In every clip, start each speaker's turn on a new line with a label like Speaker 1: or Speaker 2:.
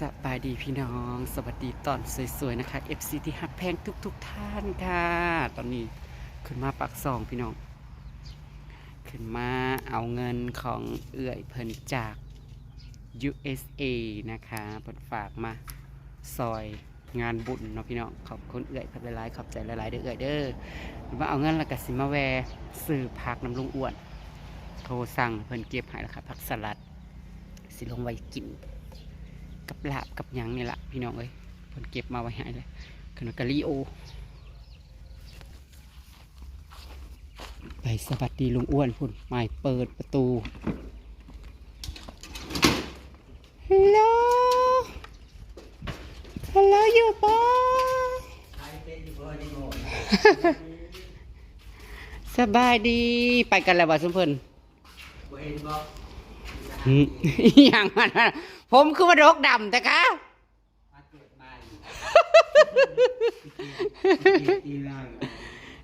Speaker 1: สบายดีพี่น้อง สวัสดีตอนสวยๆนะคะ FC ที่ฮักแพงทุกๆทท่านค่ะ ตอนนี้ขึ้นมาปักซองพี่น้อง ขึ้นมาเอาเงินของเอื่อยเพิ่นจาก USA นะคะเพิ่นฝากมาซอยงานบุญเนาะพี่น้อง ขอบคุณเอื่อยเพิ่นหลายๆขอบใจหลายๆเด้อเอื่อยเด้อมาเอาเงินแล้วก็สิมาแวะซื้อผักน้ำลุงอ้วน โทรสั่งเพิ่นเก็บให้แล้วค่ะผักสลัด สิลงไว้กิน กับลาบกับยังนี่แหละพี่น้องเอ้ยเพิ่นเก็บมาไว้ให้เลยขนมกะลีโอ ไปสวัสดีลุงอ้วนพุ่นไม่เปิดประตูฮัลโหลฮัลโหลอยู่ปสบายดีไปกันแล้วบ่สมเพิ่นอืม อหย่างนั้นน่ะผมคือมาดกดำแต่คะ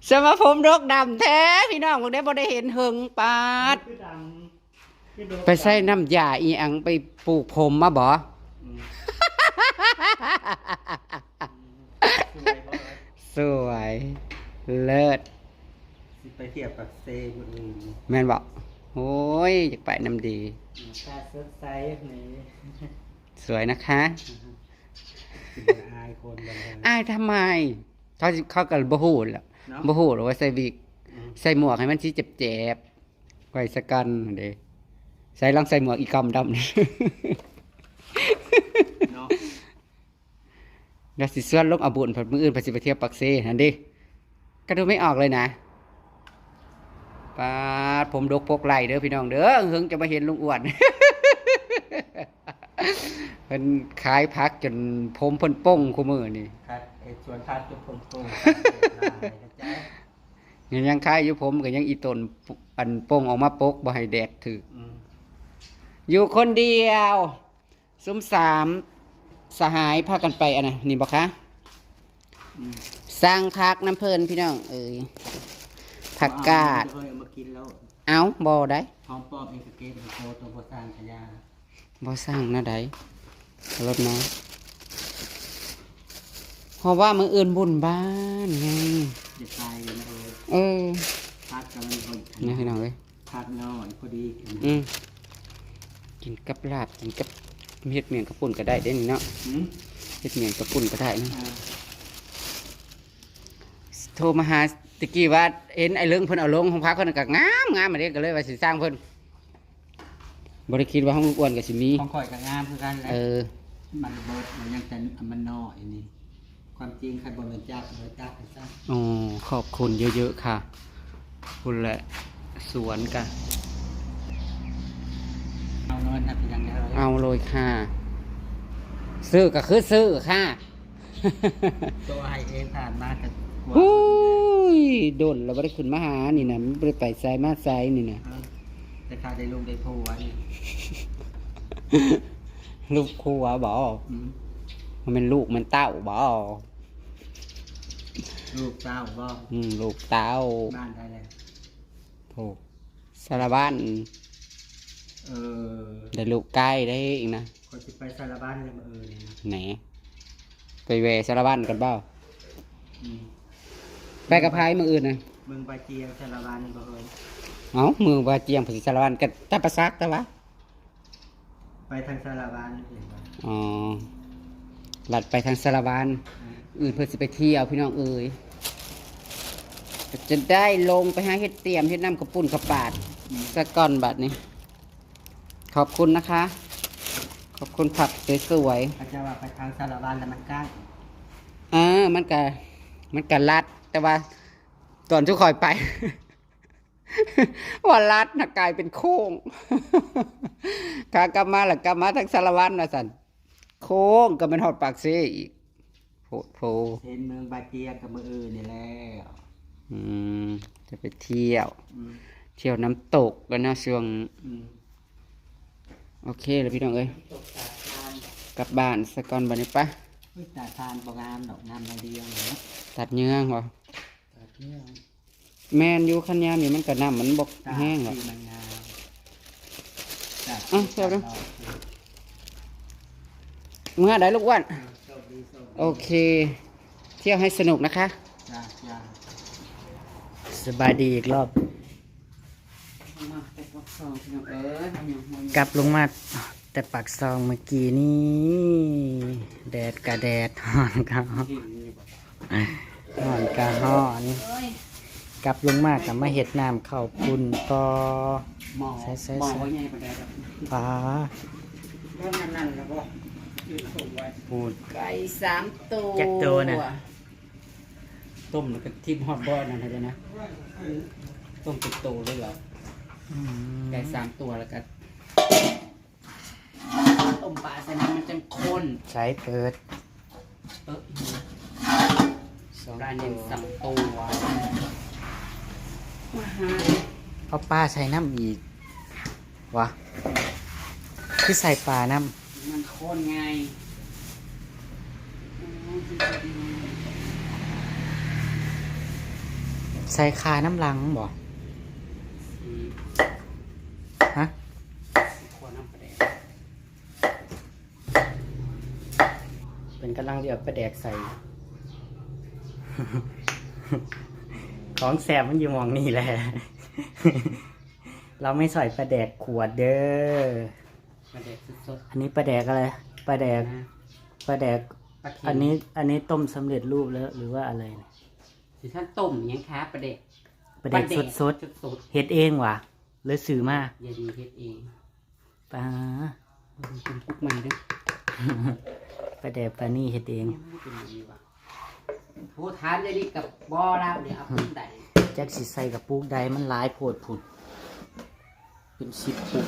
Speaker 1: สมาผมดกดำแท้ พี่น้องพวกได้บ่ได้เห็นเหิงปาด ไปใส่น้ำยาอีอังไปปลูกผมมาบ่สวยเลิศ
Speaker 2: ไปเทียบกับเซคนอื่น
Speaker 1: แม่นบอก โอ้ยอยากไปน้ำดี
Speaker 2: ถ้าเซิร์ฟไซส์นี้
Speaker 1: สวยนะคะ
Speaker 2: เป็นอายคนบางคน
Speaker 1: อ้ายทำไม เขาเขากับบ่ฮู้แหล้ว
Speaker 2: เนาะ
Speaker 1: บ่ฮู้หรอกว่าใส่วิก
Speaker 2: อืม
Speaker 1: ใส่หมวกให้มันสิเจ็บๆไว้สกันเด้ใส่ลองใส่หมวกอีกำดำนี่
Speaker 2: เนาะ
Speaker 1: แล้วสิส่วนลงอาบุญเพิ่นมื้ออื่นเพิ่นสิไปเที่ยวปักเซนั่นดิก็ดูไม่ออกเลยนะ ปาดผมดกพกไหลเด้อพี่น้องเด้อเฮิงจะมาเห็นลุงอ้วนเพิ่นขายพักจนผมเพิ่นป้งคู่มือนี่
Speaker 2: คัดไอ้ส่วนคัดจุดพงโตลายนะจ๊ะ
Speaker 1: ยังยังขายอยู่ผมก็ยังอีตนอันป้งออกมาปกบ่ให้แดดถึก
Speaker 2: อืม
Speaker 1: อยู่คนเดียวซุ้มสามสหายพากันไปอันนะนี่บอกคะ
Speaker 2: อืม
Speaker 1: สร้างพักน้ำเพลินพี่น้องเอ้ย ผักกาด
Speaker 2: เคยเอามากินแล้ว
Speaker 1: เอาบอได้
Speaker 2: หอมปอมเองสเกตโคตัวโบซานขยา
Speaker 1: บอสร้างนะได้รถนะเพราะว่ามืออื่นบุญบ้านไง
Speaker 2: จะตายเลยนะเออ
Speaker 1: เออ
Speaker 2: คัดกำลังคน
Speaker 1: นี่พี่น้องเอ้ย
Speaker 2: คัดน้อยพอดี
Speaker 1: อืมกินกับลาบกินกับเฮ็ดเมียงกระปุ่นก็ได้เด้นี่เนาะ
Speaker 2: อืม
Speaker 1: เฮ็ดเมียงกระปุ่นก็ได้นะ
Speaker 2: อ่า
Speaker 1: โทรมาหา ตะกี้ว่าเห็นไอ้เรื่องเพิ่นเอาลงของพักเพิ่นก็งามงามมาเด้ก็เลยว่าสิสร้างเพิ่นบ่ได้คิดว่าห้องลูกอ้วนก็สิมี
Speaker 2: ของข่อยกับงามคือกันแหละ
Speaker 1: เออ
Speaker 2: มันเบิดมันยังแต่มันน้อยนี่ ความจริงใครบนเป็นจักบนจักไปซะ
Speaker 1: อ๋อขอบคุณเยอะๆค่ะ คุณแหละ สวนกัน
Speaker 2: เอาเงินนะเป็นอยังไงเลย
Speaker 1: เอาเลยค่ะ ซื้อก็คือซื้อค่ะ
Speaker 2: ตัวให้เองผ่านมากับกลัว
Speaker 1: ฮู้ ยโดนแล้วบ่ได้ขึ้นมาหานี่นะบ่ได้ไปไสมาไสนี่นะ
Speaker 2: เออแต่ข้าได้ลูกได้ผัวนี่
Speaker 1: ลูกครัวบ่
Speaker 2: อืม
Speaker 1: มันเป็นลูกมันเต้าบ่
Speaker 2: ลูกเจ้าบ่
Speaker 1: อืมลูกเต้า
Speaker 2: บ้านได้เลย
Speaker 1: โอ้สารบ้าน
Speaker 2: เออ
Speaker 1: ได้ลูกใกล้ได้อีกนะ
Speaker 2: คนจะไปสารบ้านเลยมาเออเนี่ยนะ
Speaker 1: ไหนไปแวะสารบ้านกันเปล่า
Speaker 2: อืม
Speaker 1: ไปกับพายมืออื่นนะ
Speaker 2: มึงไปเจียงสารบ้านนี่บ่เอ้ย
Speaker 1: เอ้ามือว่าเจียงภาษีสารบ้านกันตาประซักแต่วะ
Speaker 2: ไปทางสารบ้านนี่เองบ่
Speaker 1: อ๋อหลัดไปทางสารบ้าน
Speaker 2: อ่า
Speaker 1: อื่นเพื่อสิไปเที่ยวพี่น้องเอ๋ยก็จะได้ลงไปหาเฮ็ดเตรียมเฮ็ดน้ำกระปุ่นกระปาด
Speaker 2: อืม
Speaker 1: สักก่อนบัดนี้ ขอบคุณนะคะ ขอบคุณผักสวยๆ
Speaker 2: เขาจะว่าไปทางสารบ้านแล้วมันใกล้
Speaker 1: อ่ามันก็มันก็ลัด แต่ว่าตอนทุกคอยไปว่าลัดนะกลายเป็นโค้งขากลับมาหลักกลับมาทางสารวันนะสันโค้งก็เป็นหอดปากเซอีกโผล่โผล่
Speaker 2: เห็นเมืองบาเจียงกับเมืองอื่นนี่แหล้ว
Speaker 1: อืม จะไปเที่ยว
Speaker 2: อืม
Speaker 1: เที่ยวน้ำตกกันนะช่วง
Speaker 2: อืม
Speaker 1: โอเคเลยพี่น้องเอ้ย
Speaker 2: ตกตาทาน
Speaker 1: กลับบ้านสักก่อนบันนี้ปะ
Speaker 2: อุ้ยตาทานบ่งามดอกงามในเดียวเนาะ
Speaker 1: ตัดเนื้อเหรอ
Speaker 2: ตา เที่ยว
Speaker 1: แมนอยู่ขันยามนี่มันก็น้ำมันบก
Speaker 2: ตา
Speaker 1: แห้งหรอ
Speaker 2: ที่มันงามตา
Speaker 1: อะเที่ยวเด้อ
Speaker 2: ตา
Speaker 3: เมื่อได้ลูกอ้วน
Speaker 1: โชคดีโชคดี
Speaker 3: โอเค เที่ยวให้สนุกนะคะ
Speaker 1: จ้าจ้า
Speaker 3: สบายดีอีกรอบกลับลงมาแต่ปากซองเมื่อกี้นี่ แดดกะแดดหอนกะหอน หอนกะหอนกลับลงมากับมาเห็ดน้ำข้าวปุ้นต่อ
Speaker 1: หมอ
Speaker 3: ใส่ใส่
Speaker 1: หมอ
Speaker 3: ใส่
Speaker 1: ว่าไงประเดี๋ยว
Speaker 3: ปลา
Speaker 1: ก็นั่นนั่นแล้วก็ยืนส่งไว้
Speaker 3: ปูด
Speaker 4: ไก่สามตัว
Speaker 3: จักตัวน่ะ ต้มแล้วก็ทิมฮอตบอลนั่นเลยนะต้มเป็นโตเลยเหรออืม
Speaker 1: ไก่สามตัวแล้วก็ต้มปลาใส่น้ำมันจะข้น
Speaker 3: ใช้เปิด
Speaker 1: เออ
Speaker 3: สอง
Speaker 1: ปลา
Speaker 3: ตั
Speaker 1: เน่ง
Speaker 3: ว
Speaker 1: สองตัวมาหา
Speaker 3: เอาปลาใส่น้ำอีกวะคือใส่ปลาน้
Speaker 1: มันข้นไงำ
Speaker 3: ใส่คาน้ำลังบ่
Speaker 1: สี
Speaker 3: ฮะ
Speaker 1: ขวดน้ำปลาแดก
Speaker 3: เป็นกำลังเดียวไปแดกใส่ ของแสบมันอยู่หมองนี่แหละ เราไม่ใส่ปลาแดกขวดเด้อ
Speaker 1: ปลาแดกสด
Speaker 3: อันนี้ปลาแดกอะไร ปลาแดก
Speaker 1: ๆนะ
Speaker 3: ปลาแดก
Speaker 1: ปลาเค็ม
Speaker 3: อันนี้ อันนี้ต้มสำเร็จรูปแล้วหรือว่าอะไรเนี่ย
Speaker 1: สิท่านต้มยังคะปลาแดก
Speaker 3: ปลาแดกสดสด
Speaker 1: สด
Speaker 3: ๆเฮ็ดเองว่ะหรือซื้อมา
Speaker 1: ๆอย่าดีเฮ็ดเอง
Speaker 3: ปลา
Speaker 1: มันเป็นกุ๊กใหม่ด้วย
Speaker 3: ปลาแดกปลานี่เฮ็ดเอง
Speaker 1: ไม่เป็นอย่างนี้ว่ะ ผู้ทานจะดีกับบ่อแล้วเดี๋ยวเอาขึ้นได้
Speaker 3: แจ็คสิใส่กับปุกใดมันหลายโพดผุนเป็นสิบปุก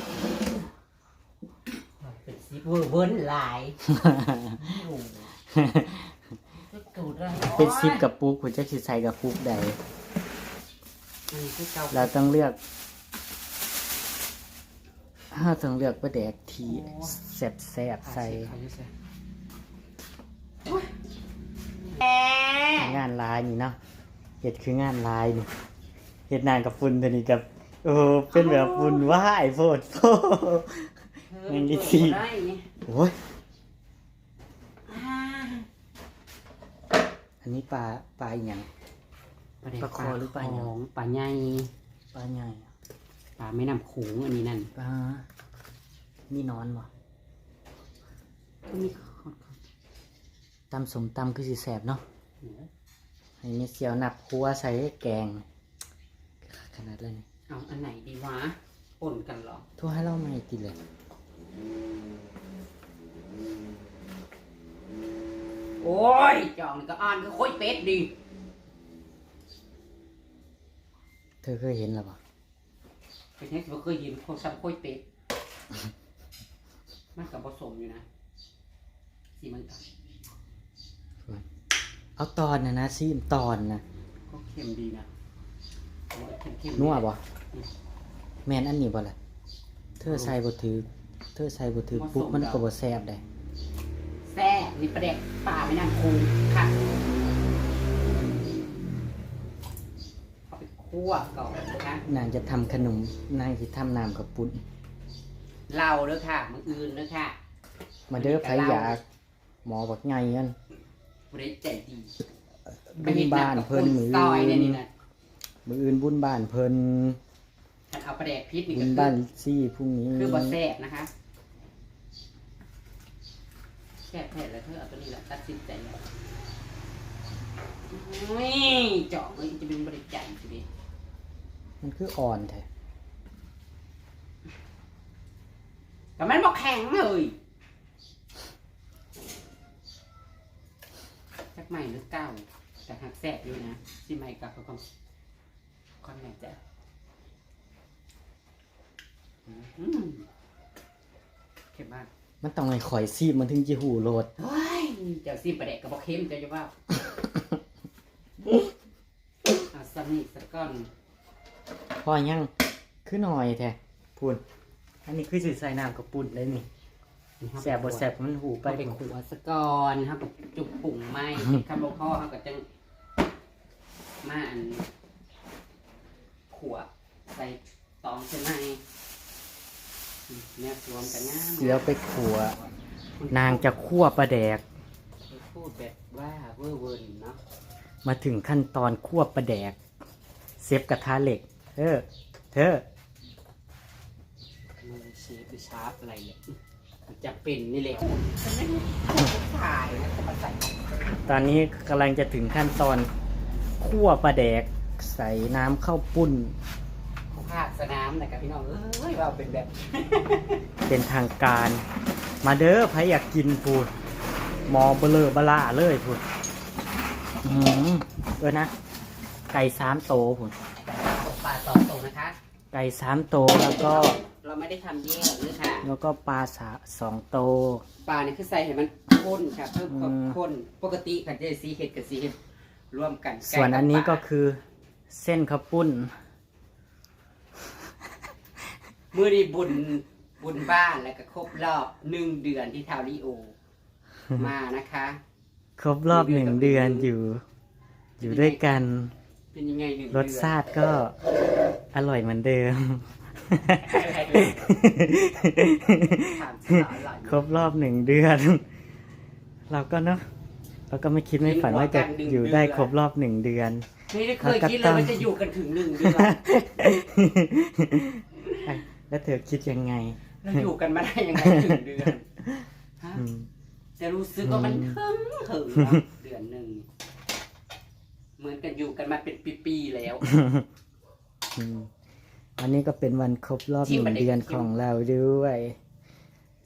Speaker 1: เป็นซิปเวอร์เวิร์นหลายโอ้โหก็ตูดแล้ว
Speaker 3: เป็นสิบกับปุกผมแจ็คสิใส่กับปุกใด
Speaker 1: อันนี้คือเก่า
Speaker 3: เราต้องเลือกถ้าต้องเลือกปลาแดกที่แซ่บแซบๆใส่ งานลายนี่เนาะเห็ดคืองานลายนี่เห็ดนานกับฝุ่นตัวนี้กับโอ้โหเป็นแบบฝุ่นว่ายโพดโพแม่งอีกที
Speaker 1: ได้นี่
Speaker 3: โอ้ย
Speaker 1: อ่า
Speaker 3: อันนี้ปลาปลาอหย่าง ปลาคอหรือปลาหยัง
Speaker 1: ของปลาใหญ่
Speaker 3: ปลาใหญ่
Speaker 1: ปลาไม่น้ำโขงอันนี้นั่น
Speaker 3: ปลามีหนอนบ่
Speaker 1: ก็มีขอด
Speaker 3: ตำสมตำคือสิแสบเนาะให้เมเสียวหนับหัวใส่แกง ขนาดเลยนี่
Speaker 1: เอาอันไหนดีวะป่นกันเหรอ
Speaker 3: โทั่วให้เราไม่กินเลย
Speaker 1: โอ้ยจองนี่ก็อ่านก็โคยเป็ดดี
Speaker 3: เธอเคยเห็นหรือเปล่า
Speaker 1: เป็นแค่ว่าเคยเห็นคนซ้ำโคยเป็ด มันกับผสมอยู่นะสีมันกัน
Speaker 3: เอาตอนนะนะซีมตอนนะ
Speaker 1: ก็เค็มดีนะโอ้ยเค็มๆ
Speaker 3: นัวบ่แมนอันนี้บ่ล่ะเธอใส่บ่ถือเธอใส่บ่ถือปุ๊บมันก็บ่แซ่บได้
Speaker 1: แซ่บนี่ประเด็กป่าไม่น้ำโขงค่ะเอาไปคั่วก่อนนะคะ
Speaker 3: นางจะทำขนมนางจะทำน้ำกับปุ่น
Speaker 1: เราเด้อค่ะมืออื่นเด้อค่ะ
Speaker 3: มาเด้อไผอยากหมอบักไงกัน
Speaker 1: บริใจดี
Speaker 3: บุญบ้านเพิ่นมือ
Speaker 1: ซอยเนี่ย
Speaker 3: อื่
Speaker 1: นี่
Speaker 3: น
Speaker 1: นะ
Speaker 3: มืออื่นบุญบ้านเพิ่น
Speaker 1: ถ้าเอาประเด็กพิษนี่
Speaker 3: บุ
Speaker 1: ก็
Speaker 3: ญ
Speaker 1: คือ
Speaker 3: บ้านซี่พรุ่งนี้
Speaker 1: คือบะแซ่บนะคะแซ่บแท้แล้วเธอเอาตัวนี้แหละตัดสินใจแล้วนี่เจาะเลยจะเป็นบริใจทีเดียว
Speaker 3: มันคืออ่อนแท้
Speaker 1: แต่มันบอกแข็งเลย จักใหม่หรือเก่า แต่หักแซ่บอยู่นะที่ใหม่กับก็ต้องคอนแนคจะอืมเค็มมาก
Speaker 3: มันต้องให้ข่อยซีบมันถึงจะหูโลด
Speaker 1: เฮ้ยเจ้าซีประเดกกับบอกเค็มเจ้าจะว่าอะสนิทสักก้อน
Speaker 3: พอยังคือหน่อยแท้พูนอันนี้คือสิใส่น้ำกับปุ่นได้นี่ แซ่บบ่แซ่บมันหูไป
Speaker 1: ไปเป็นขวดสักก้อนครับ จุกปุ่งไม้คำบอกพ่อเขาก็จังมาอันขวดใส่ตองใช่ไหมเนี่ยรวมกันง่าย
Speaker 3: เดี๋ยวไปขัวนางจะคั่วปลาแดก
Speaker 1: พูดแบบว่าเวอร์เวิร์นเนาะ
Speaker 3: มาถึงขั้นตอนคั่วปลาแดก เซฟกระทะเหล็ก เธอ เธอ
Speaker 1: มือเชฟหรือชาร์ปอะไรเนี่ยมัน จะเป็นนี่แหละฉันไม่ได้ถ่ายนะแต่มาใส่ของเธอ
Speaker 3: ตอนนี้กำลังจะถึงขั้นตอนคั่วปลาแดกใส่น้ำข้าวปุ้น
Speaker 1: เขาภาคสนามนะครับพี่น้องเอ้ยว่าเป็นแบบ
Speaker 3: เป็นทางการ มาเด้อใครอยากกินพูดหมอเบลอบล่าเลยพูดอืมเออนะ ไก่สามโตพูด
Speaker 1: ตกปลาสองตรงนะคะ
Speaker 3: ไก่สามโตแล้วก็
Speaker 1: เราไม่ได้ทำแยกหรือค่ะ
Speaker 3: แล้วก็ปลาสาสองโต
Speaker 1: ปลานี่คือใส่ให้มันข้นค่ะเพิ่มความ
Speaker 3: อืม
Speaker 1: ข้นปกติค่ะจะซีเห็ดกับซีเห็ดรวมกันไส่
Speaker 3: วนอันนี้ก็
Speaker 1: บปลา
Speaker 3: คือเส้นข้าวปุ้น
Speaker 1: มือนี้บุญบุญบ้านแล้วก็ครบรอบหนึ่งเดือนที่ทาวริโอ มานะคะ
Speaker 3: ครบรอบหนึ่งเดือนอยู่ อยู่ด้วยกัน
Speaker 1: เป็นยังไงหนึ่ง
Speaker 3: รสชาติก็อร่อยเหมือนเดิม
Speaker 1: อะไรเลยถามสิอร่อยไหม
Speaker 3: ครบรอบหนึ่งเดือน เราก็เนาะเราก็ไม่คิดไม่ฝันว่าจะอยู่ได้ครบรอบหนึ่งเดือน
Speaker 1: ไม่ได้เคยคิดเลยว่าจะอยู่กันถึงหนึ่งเดือน
Speaker 3: แล้วเธอคิดยังไง
Speaker 1: เราอยู่กันมาได้ยังไงถึงเดือนฮะ
Speaker 3: อืม
Speaker 1: จะรู้สึกว่ามัน
Speaker 3: อืม
Speaker 1: เพิ่งเหิงเนาะเดือนหนึ่งเหมือนกันอยู่กันมาเป็นปีๆแล้ว
Speaker 3: อืมอันนี้ก็เป็นวันครบรอบ
Speaker 1: ที่
Speaker 3: หนึ่
Speaker 1: มัน
Speaker 3: ง
Speaker 1: ได้
Speaker 3: เดือน
Speaker 1: คิด
Speaker 3: ของเราด้วย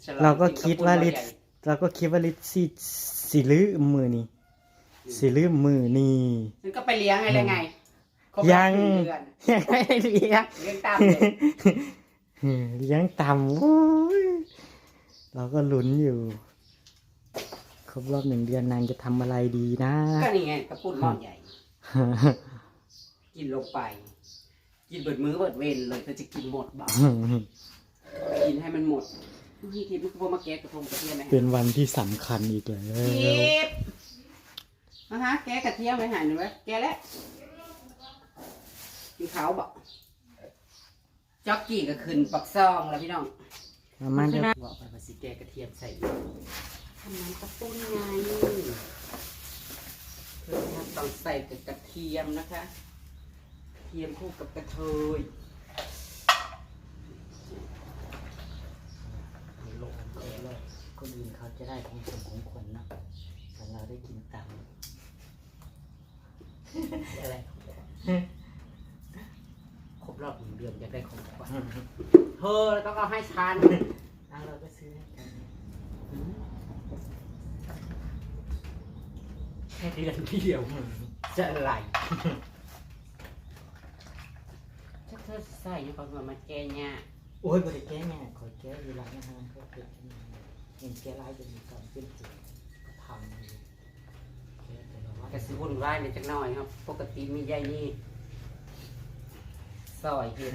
Speaker 1: ฉลอง
Speaker 3: เราก็คิดว่าลิ
Speaker 1: กิน
Speaker 3: ศ
Speaker 1: ข้วปุ้น
Speaker 3: เราก็คิดว่าลิศสิสิลืมมือนี่สิลืมมือนี่
Speaker 1: ฉันก็ไปเลี้ยงไงเลยไงครบรอบ
Speaker 3: ยัง
Speaker 1: หนึ่เดือน
Speaker 3: ยังไม่ได้เลี้ยง
Speaker 1: เลี้ยงตามเลย
Speaker 3: เลี้ยงต่ำโอ้ยเราก็ลุ้นอยู่ ครบรอบหนึ่งเดือนนางจะทำอะไรดีนะ
Speaker 1: ก็นี่ไงกระปุ้นหม้อใหญ่ กินลงไป กินเบิดมื้อเบิดเวนเลยเธอจะกินหมดบ่กินให้มันหมดนี่ทีมพวกมาแกะกระทงกระเทียมไหม
Speaker 3: เป็นวันที่สำคัญอีกแล้ว
Speaker 1: ทีบนะฮะแกะกระเทียมไหมหายหนึ่งไว้แกะแล้วกินขาวบอกจ็อกกี้ก็ขึ้นปักซองแล้วพี่น้อง
Speaker 3: มามาเดี๋ยว
Speaker 1: บอกไปภาษีแกะกระเทียมใส่อยู่ทำน้ำกระปุ้นไงเพื่อต้องใส่กับกระเทียมนะคะกระเทียมคู่กับกระเทย
Speaker 3: ลงเลยคนอื่นเขาจะได้ของสมของคนนะแต่เราได้กินตังค์
Speaker 1: อะไรครบรอบหนึ่งเดือนอยากได้ของขวัญเธอต้องเอาให้ฉัน
Speaker 3: อะเราก็ซื้อให้กัน
Speaker 1: แค่เดือนเดียวจะอะไร ถ้าเธอใส่อยู่ก่อนว่ามาแก้เนี่ย
Speaker 3: โอ้ยบริแก้ไงขอแก้อยู่ร้านอาหารก็เกิดขึ้นมาเห็นแก้ร้ายจะมีการเป็นจุดก็ทำอยู่แก้แต่ละวัน
Speaker 1: กระสิวุ่นวายในอยจักหน่อยครับ ปกติมียายนี่ซอยเห็ด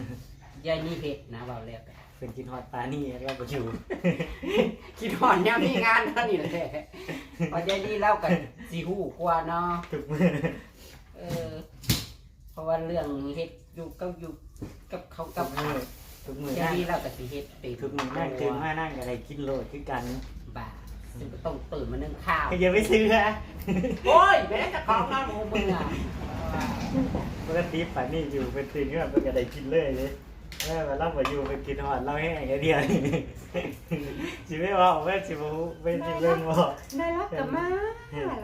Speaker 1: ยายนี่เห็ดนะเบาแล้วกัน
Speaker 3: เป็นกินฮอดปลานี่เราก็อยู่
Speaker 1: คิดหอนเนี่ยมีงานเท่านี้แหละพอยายนี่เล่ากันสีหูกว่าเนาะ
Speaker 3: ทุกมือ
Speaker 1: เออเพราะว่าเรื่องเฮ็ดอยู่กับอยู่ กับเขา
Speaker 3: ทุ
Speaker 1: กับ
Speaker 3: กมือทุกมือ
Speaker 1: อย่าง
Speaker 3: นั่ง
Speaker 1: นี้เราก็สิเฮ็ดไป
Speaker 3: ทุกมือนั่งตื่นมานั่งอะไรกินโลดคือกัน
Speaker 1: บ่าซึ่งก็ต้องตื่นมานึ่งข้าว
Speaker 3: อย่าไปซื้อฮะ
Speaker 1: โอ้ยแม่จะของน้ำหมูมึงอะ
Speaker 3: ปกติป่านนี่อยู่เป็นตื่นขึ้นมาเป็นอะไรกินเลยเลยแม่มาเล่ามาอยู่เป็นกินฮอดเล่าแห้งอย่างเดียวนี่สิไม่ว่าแม่สิบ่ไม่สิเล่นบ่
Speaker 1: ได้รับกับมา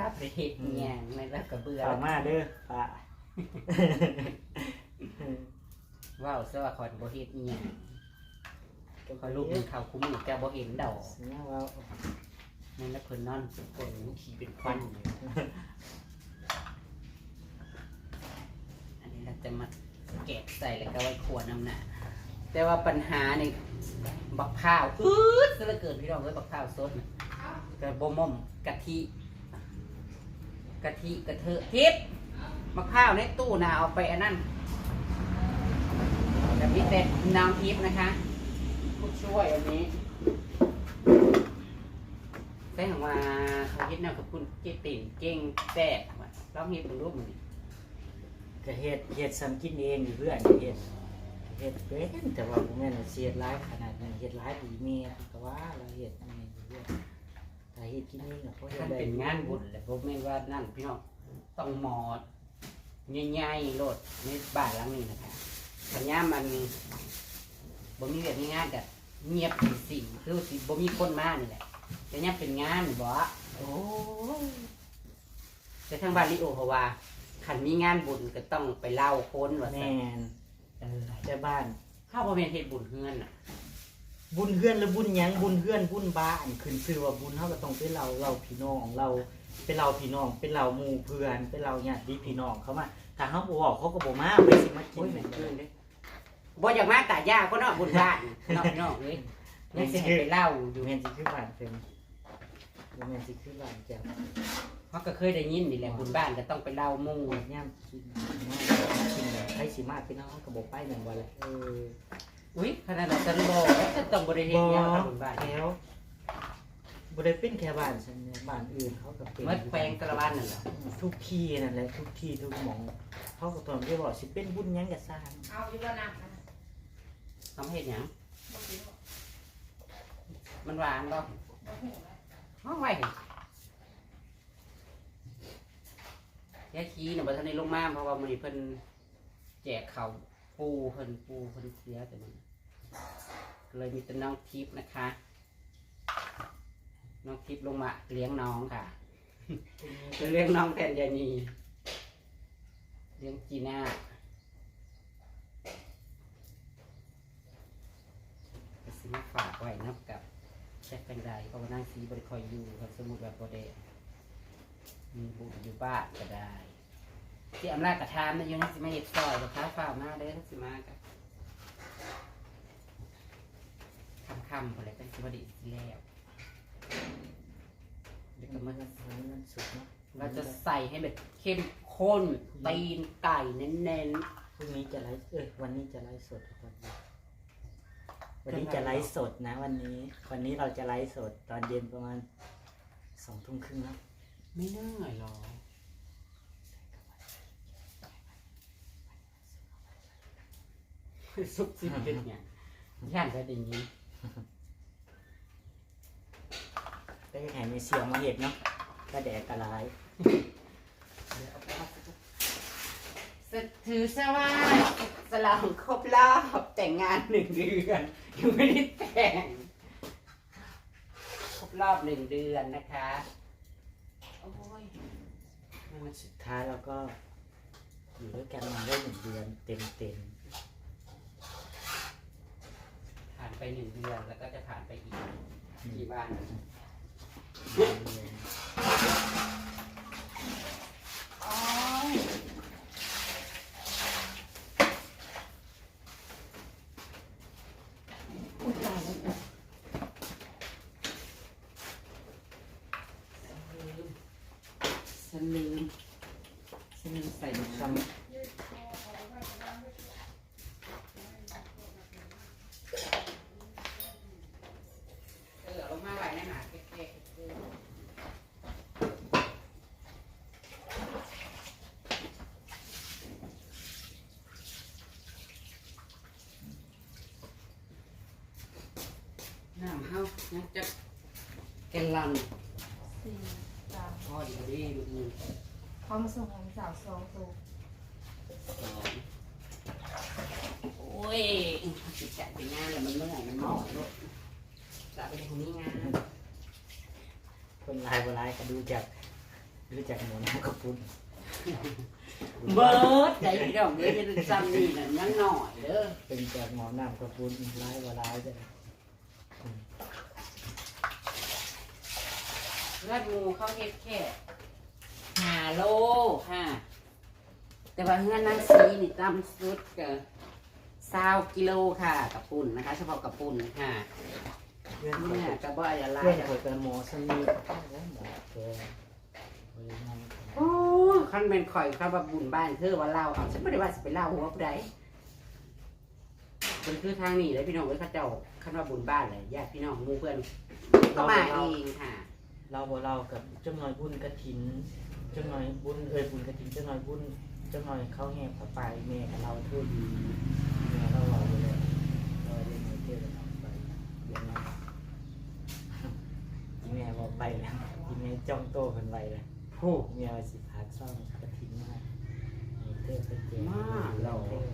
Speaker 1: รับไปเฮ็ดแยงได้รับกับเบื่อ
Speaker 3: ฝากมาเด้อป้า
Speaker 1: ว้าวซะว่าคอยบ่เฮ็ดแยงคอยลูกมันเข้าคุ้มอีกแต่บ่เห็นดอก
Speaker 3: เสียว่า
Speaker 1: นั่นแล้วเพิ่นนอนฝนขี่เป็นควันอยู่อันนี้เราจะมาแกะใส่แล้วก็ไว้ขวดน้ำหนาแต่ว่าปัญหาในบักพร้าวอืดซะเหลือเกินพี่น้องเอ้ยบักพร้าวสดน่ะกระบ่ม่อมกะทิกะทิกระเทอะทิพย์มะพร้าวในตู้น่ะเอาไปอันนั้น แบบนี้แต่น้ำทิพย์นะคะผู้ช่วยอันนี้แต่ของว่าเขาเฮ็ดแนวกับคุณเจติ่นเก่งแซ่บว่ะลองเฮ็ดเป็นรูปมันดิ
Speaker 3: ก็เฮ็ดเฮ็ดซ้ำกินเองอยู่เพื่อนเฮ็ดเฮ็ดเป็นแต่ว่าบ่แม่นว่าเสียดหลายขนาดนั้นเฮ็ดหลายดีแม่ก็ว่าเราเฮ็ดอันนี้อยู่เพื่อนาเหตุที่นี่นะเพราะ
Speaker 1: ท่านเป็นงานบุญแหละผมแม่นว่านั่นพี่น้องต้องหมอดใหญ่ๆโลดในบ้านหลังนี้นะคะ สัญญามันบ่มีแบบงานกับเงียบเป็นสิ่งคือสิบ่มีคนมานี่แหละแต่เนี่ยเป็นงานบ่
Speaker 3: โอ้ย
Speaker 1: แต่ทางบ้านลิโอเขาว่าขันมีงานบุญก็ต้องไปเล่าคนว่า
Speaker 3: แม
Speaker 1: ซั่น
Speaker 3: นเออเจ้าบ้าน
Speaker 1: ข้าวบ่แม่นเฮ็ดบุญเฮือนน่ะ
Speaker 3: บุญเพื่อนหรือบุญหยังบุญเพื่อนบุญบ้านขึ้นชื่อว่าบุญเท่ากับต้องเป็นเราเราพี่น้องเราเป็นเราพี่น้อง เป็นเราหมู่เพื่อนเป็นเราญาติพี่น้องเขามาถ้าเขาบอกเขาก็บอกมาไปสิมากิ
Speaker 1: โอ้
Speaker 3: น
Speaker 1: ย
Speaker 3: เหมื
Speaker 1: แม่
Speaker 3: อน
Speaker 1: น
Speaker 3: กั
Speaker 1: เกิน
Speaker 3: น
Speaker 1: เด้ บ่อยากมาตายาก็เนาะบุญบ้านเนาะพี่น้องเอ้ยยังสิให้ไปเล่าอ
Speaker 3: อยู่ยู่แมนสิคือบ้านเป็นอยู่แมนสิคือบ้านแจ้ว
Speaker 1: เขาก็เคยได้ยินนี่แหละบุญบ้านก็ต้องไปเล่าหมู่
Speaker 3: ปวดย่ำกินย่ำกินเลยใครสิมาพี่น้องก็บอกไปหนึ่งวันละเออ
Speaker 1: อุ้ยขนาดนั้นฉันบ่จะต้องบ่ได้เฮ็ดหยังกับบุญบ้าน
Speaker 3: แล้วบริเป็นแค่บ้านฉันเนี่ยบ้านอื่นเขาก็เป็น
Speaker 1: เมื่อแปลงตะละวันนั่นเหรอ
Speaker 3: ทุกที่นั่นแหละทุกที่ทุกหมองเขาก็ตอนที่บอกสิเป็นบุญหยังกะสร้าง
Speaker 5: เอาอยู่แล้วนะ
Speaker 1: ต้องเฮ็ดหยัง
Speaker 5: บ่กินหรอก
Speaker 1: มันหวานบ่
Speaker 5: บ่หูแล้ว
Speaker 1: ห้องไว้เห็นยาขี้น่ะบ่ทันได้ลงมาเพราะว่ามื้อนี้เพิ่นแจกเขาปูเพิ่นปูเพิ่นเสียแต่มันเลยมีแต่น้องทิพย์นะคะ น้องทิพย์ลงมาเลี้ยงน้องค่ะเลี้ยงน้องแทนยานีเลี้ยงจีน่าก็ซื้อ มาฝากไว้นับกับแจ็คแฟนไดเพราะว่านั่งซีบริคอยอยู่ครับสมมุติแบบโบเดมีบุญอยู่บ้านก็ได้ ที่อำนาจกระทามนะอยู่นั่นสิมาเห็ดซอยกับข้าวฝ่ามาเด้อสิมากับคำคำอะไรเป็นสิบดีสิแล้วเดี๋ยวก็
Speaker 3: มั
Speaker 1: มาน
Speaker 3: วันวันศุกร์เนาะ
Speaker 1: เราจะใส่ให้แบบเข้มข้นตีนไก่เน้นๆ
Speaker 3: พรุ่งนี้จะไลฟ์เอ้ยวันนี้จะไลฟ์สดทุกคน วันนี้จะไลฟ์สดนะ วันนี้ วันนี้เราจะไลฟ์สดตอนเย็นประมาณสองทุ่มครึ่งเนาะ
Speaker 1: ๆไม่น่าหรอซุปซิปเป็นไงย่านจะไดีนี้
Speaker 3: ก็ยังไงมีเสียงมาเห็ดเนาะก็แดกกระไร
Speaker 1: สถือซะว่า สลองครบรอบแต่งงานหนึ่งเดือนยังไม่ได้แต่งครบรอบหนึ่งเดือนนะคะโอ้ยมัน
Speaker 3: สุดท้ายเราก็อยู่ด้วยกันมาได้หนึ่งเดือนเต็มเต็ม
Speaker 1: ผ่านไปหนึ่งเดือนแล้วก็จะผ่านไปอีก
Speaker 3: ๆ
Speaker 1: กี่บ้าน
Speaker 3: เดือน
Speaker 1: อ๋ออุ๊ยตายแล้วฉันลืมฉันลืมใส่
Speaker 3: ค
Speaker 1: น้ำเออลงมาไว้ในหนาเก๊กๆน้ำเฮายังจะแกนลัน
Speaker 5: สี่สาม
Speaker 1: พอดีดีดูดี
Speaker 5: เขามาส่งของสาวสองตัว
Speaker 1: สองโอ้ยจิตใจไปงานแล้วมันเมื่อยมันหมอกลูกจะไปตรงนี้งาน
Speaker 3: คนลายโบราณก็ดูจากดูจากหมูน้ำกระปุ้น
Speaker 1: เบิร์ดใจพี่น้องเด้อจะจำนี่น่ะยังหน่อยเด้อ
Speaker 3: เป็นจากหมอน้ำกระปุ้นลายโบราณจะ
Speaker 1: เลือดงูเข้าเฮ็ดแค่หาโลค่ะ แต่ว่าเงื่อนนั่งซีนี่ตามสุดก็ซาวกิโลค่ะกับปุ่นนะคะ เฉพาะกับปุ่นค่ะ
Speaker 3: เพื่อน
Speaker 1: เนี่ย
Speaker 3: เขา
Speaker 1: กระบอกอะไร
Speaker 3: เพื่อนเขาเป็นหมอสนิทแล้วหมอแกบริงาน
Speaker 1: โอ้คันเป็นข่อยคันว่าบุญบ้านเธอว่าเล่าเอาฉันไม่ได้ว่าสิไปเล่าหัวผู้ใดเป็นคือทางนี้เลยพี่น้องเอ้ยเข้าเจ้าคันว่าบุญบ้านเลยญาติพี่น้องหมู่เพื่อนก็มาเองค่ะ
Speaker 3: เราบ่เรากับเจ้าหน่อยบุญกระถินเจ้าหน่อยบุญเอ้ยบุญกระถินเจ้าหน่อยบุญเจ้าหน่อยเขาแห่ผ้าไปแม่กับเราทั่วดีแม่เราเราไปเลยเราเรียนมาเที่ยวกันออกไปเดี๋ยวนะแม่บอกไปแล้วจองโตเพิ่นไว้เลย
Speaker 1: โอ้
Speaker 3: เมียว่าสิพาซ่อมกระทิ้งมานี่เธอไปเจอ
Speaker 1: มาเหรอ
Speaker 3: เธอ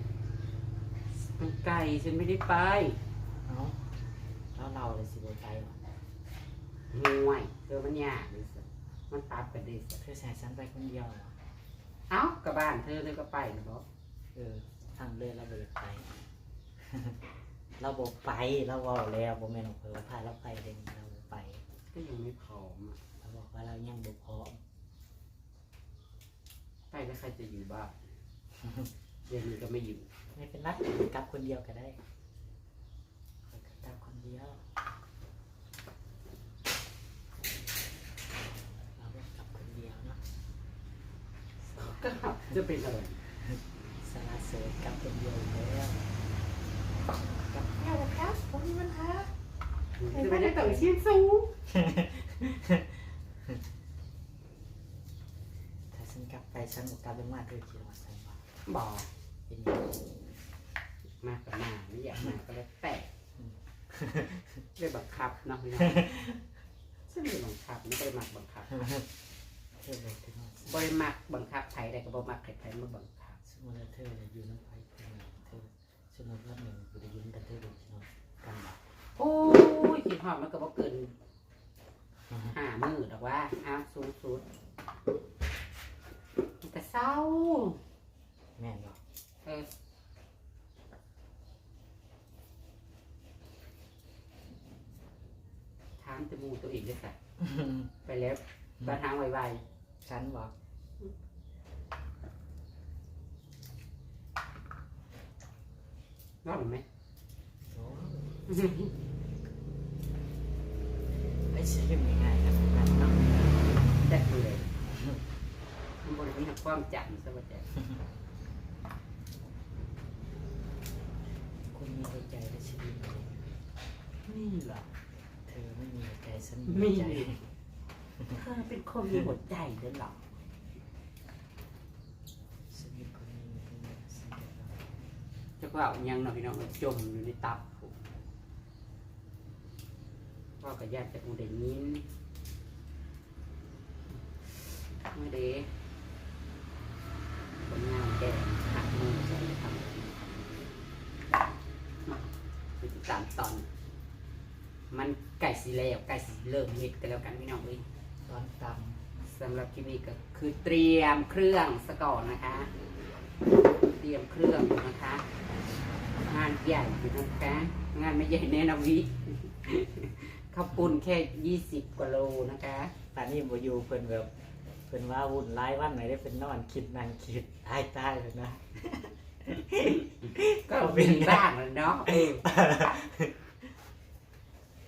Speaker 1: มันไกลฉันไม่ได้ไป
Speaker 3: เอ้าแล้วเราเลยสิบ่ไปหรอ
Speaker 1: ห่วย เธอมันยากดิสิมันตัดกันดิสิ
Speaker 3: เธอใส่ฉันไปคนเดียวเหรอ
Speaker 1: เอ้ากลับบ้านเธอเธอก็ไปนะบอ
Speaker 3: เออทางเดินเราบ่ไป เราบ่ไปเราเว้าแล้วบ่แม่นของเพิ่นพาเราไปเด้เราบ่ไป
Speaker 1: ก็ยังไม่พร้อมอะ
Speaker 3: เราบอกว่าเรายังบ่พร้อม
Speaker 1: ไปแล้วใครจะอยู่บ้าน เดี๋ยวนี้ก็ไม่อยู่
Speaker 3: ไม่เป็นไรกลับคนเดียวก็ได้ข้อยก็กลับคนเดียวเราก็กลับคนเดียวเนาะ
Speaker 1: ก็ จะเป็นอะไร
Speaker 3: สารเสริญกลับคนเดียวอีกแล้วกลับ
Speaker 6: แค่นะครับผมมีปัญหา
Speaker 1: จะไม่ได้ต่างชิ้นสูง
Speaker 3: ถ้าฉันกลับไปฉันบอกกลับลงมาเธอคิดว่าฉันว่า
Speaker 1: บอก
Speaker 3: เป็นยังไง
Speaker 1: มากับมาไม่อยากมาก็แล้วแต่เลยบังคับเนาะพี่น้องฉันไม่ได้บังคับไม่ได้มักบังคับ
Speaker 3: เธอบอกถึงว่า
Speaker 1: บริมักบังคับไทยแต่ก็บ่มักใครๆมาบังคับ
Speaker 3: สมมติว่าเธอเนี่ยอยู่น้ำไฟเพื่อนเธอสมมติว่าหนึ่งอยู่ในยุ่งกันเธอเป็นพี่น้องกันแบบ
Speaker 1: โอ้ยคิดหอดมันก็บ่เกินหามือดอกว่าอ้าวสูงสุดมันก็เศร้า
Speaker 3: แม่นบอก
Speaker 1: เออถามจมูกตัวเองด้วยค่ะไปแล้วบาทางไวๆ
Speaker 3: ฉันบอก
Speaker 1: ๆรอดไหม
Speaker 3: โอ้ไอ้ชื่อง่ายๆครับกันเนาะ
Speaker 1: แจ็คเลยมันบริมีความจำซะว่าแจ็ค
Speaker 3: คุณมีหัวใจและชีวิตเลย
Speaker 1: นี่เหรอ
Speaker 3: เธอไม่มีหัวใจฉัน
Speaker 1: มี
Speaker 3: หัวใจ
Speaker 1: เธอเป็นคนมีหัวใจเด้อเหรอ
Speaker 3: ชีวิตคนนี้มันเป็นแบบสิ่งเดียวกัน
Speaker 1: จะก็เอายังหน่อยน้องจมอยู่ในตับผมพ่อกับญาติจะคงได้ยินเมื่อเดผลงานแกหักมือจะทำไปติดตามตอน มันไก่สีแล้วไก่สีเริ่มเห็ดกันแล้วกันพี่น้องเลย
Speaker 3: ตอนต
Speaker 1: สำหรับคลิปนี้ก็คือเตรียมเครื่องสก่อนนะคะ เตรียมเครื่องอยู่นะคะ งานใหญ่อยู่นะคะงานไม่ใหญ่แน่นาวิข้าวปุ้นแค่ยี่สิบกว่าโลนะคะำ
Speaker 3: ตอนนี้โมยูเพิ่นแบบเพิ่นว่าวุ่นร้ายวันไหนได้เป็นนอนคิดนั่งคิดตายตายเลยนะ
Speaker 1: ก็มีบ้างแหล้วเนาะเออ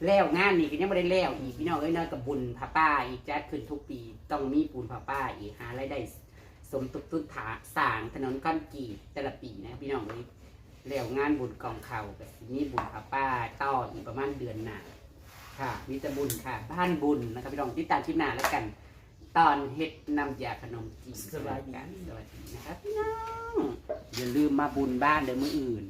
Speaker 1: แล้วงานนี่ก็ยังไม่ได้แล้วอีกพี่น้องเอ้ยเนากับบุญพระป้าอีกจัดขึ้นทุกปี ต้องมีปูนพระป้าอีกหารายได้สมตุกตุนถาสร้างถนนก้อนกรีดแต่ละปีนะพี่น้องเอ้ยแล้วงานบุญกองเขากับมีบุญพระป้าต่ออีกประมาณเดือนหน้าค่ะมีแต่บุญค่ะบ้านบุญนะครับพี่น้องติดตามคลิปหน้าแล้วกัน ตอนเฮ็ดนำยาขนมจีน
Speaker 3: สบายดี
Speaker 1: กันสวัสดีนะครับพี่น้องอย่าลืมมาบุญบ้านเดี๋ยวมืออื่น